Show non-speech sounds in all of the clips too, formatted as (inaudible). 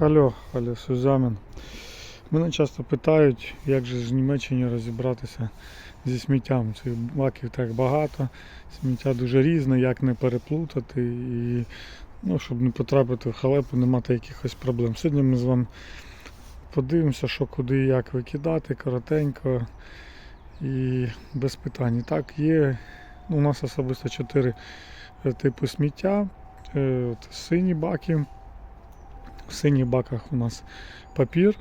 Алло, алло, Сузамин. Мене часто питають, як же ж в розібратися зі сміттям. Цих баків так багато, сміття дуже різне, як не переплутати і ну, щоб не потрапити в халепу, не мати якихось проблем. Сьогодні ми з вами подивимося, що куди і як викидати, коротенько і без питань. Так, є у нас особисто чотири е, типи сміття. Е, сині баки. В синіх баках у нас папір.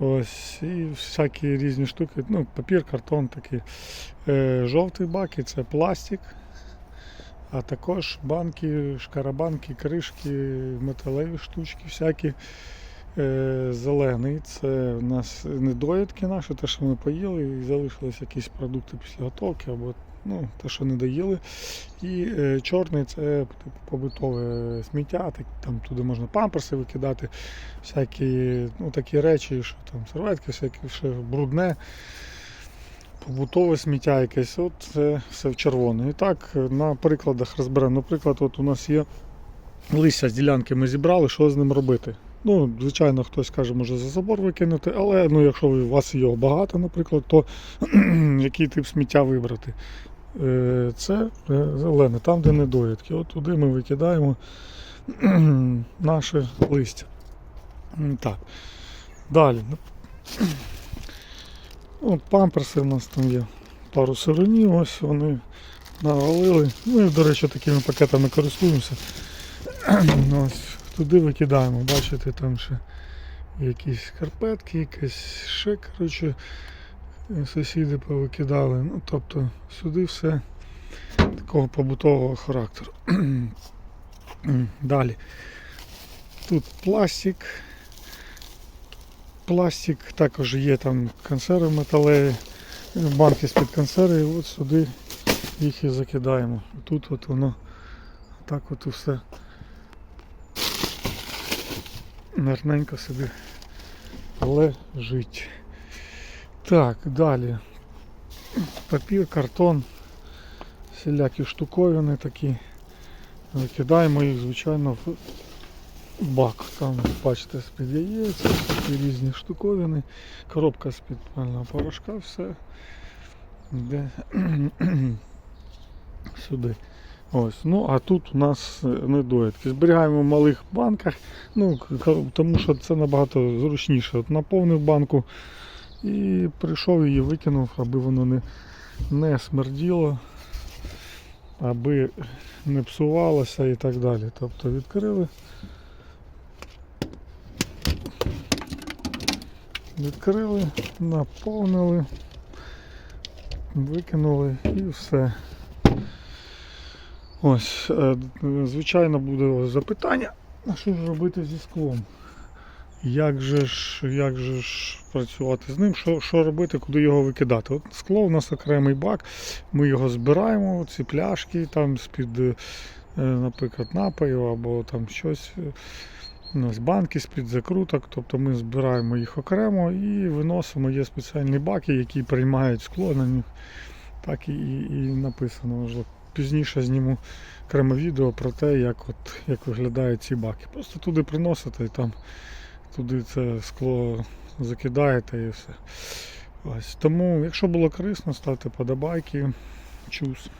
Ось, і всякі різні штуки. Ну, папір, картон такий. Е, жовті баки це пластик, а також банки, шкарабанки, кришки, металеві штучки, всякі. Е, зелений це у нас недоїдки наші, те, що ми поїли, і залишились якісь продукти після готовки або ну, те, що не доїли. І е, чорний це типу, побутове сміття, так, там туди можна памперси викидати, всякі ну, такі речі, що там серветки, всякі ще брудне, побутове сміття якесь, от це все в червоне. І так на прикладах розберемо. Наприклад, от у нас є листя з ділянки ми зібрали, що з ним робити. Ну, звичайно, хтось каже, може за забор викинути, але ну, якщо у вас його багато, наприклад, то (clears throat) який тип сміття вибрати? Е, Це зелене, там, де недоїдки. От туди ми викидаємо (clears throat) наше листя. Так. Далі. (clears throat) От памперси у нас там є пару сиронів, ось вони навалили. Ну і, до речі, такими пакетами користуємося. Ось туди викидаємо. Бачите, там ще якісь карпетки, якесь ще, коротше, сусіди повикидали. Ну, тобто сюди все такого побутового характеру. (clears throat) Далі. Тут пластик. Пластик, також є там консерви металеві, банки з-під консерви, і от сюди їх і закидаємо. Тут от воно так от усе гарненько собі лежить. Так, далі. Папір, картон, всілякі штуковини такі. Викидаємо їх, звичайно, в бак. Там, бачите, з-під яєць, такі різні штуковини, коробка з-під пального порошка, все. Йде сюди. Ось, ну а тут у нас недоїдки. Зберігаємо в малих банках, ну, тому що це набагато зручніше. От наповнив банку і прийшов її викинув, аби воно не, не смерділо, аби не псувалося і так далі. Тобто відкрили. Відкрили, наповнили, викинули і все. Ось, е, звичайно, буде запитання, а що ж робити зі склом? Як же ж, як же ж працювати з ним? Що, що робити, куди його викидати? От скло у нас окремий бак, ми його збираємо, ці пляшки там з-під, е, наприклад, напоїв або там щось. е, У нас банки з-під закруток, тобто ми збираємо їх окремо і виносимо. Є спеціальні баки, які приймають скло на них. Так і, і, написано. Можливо, пізніше зніму окреме відео про те, як, от, як виглядають ці баки. Просто туди приносите і там туди це скло закидаєте і все. Ось. Тому, якщо було корисно, ставте подобайки. Чус.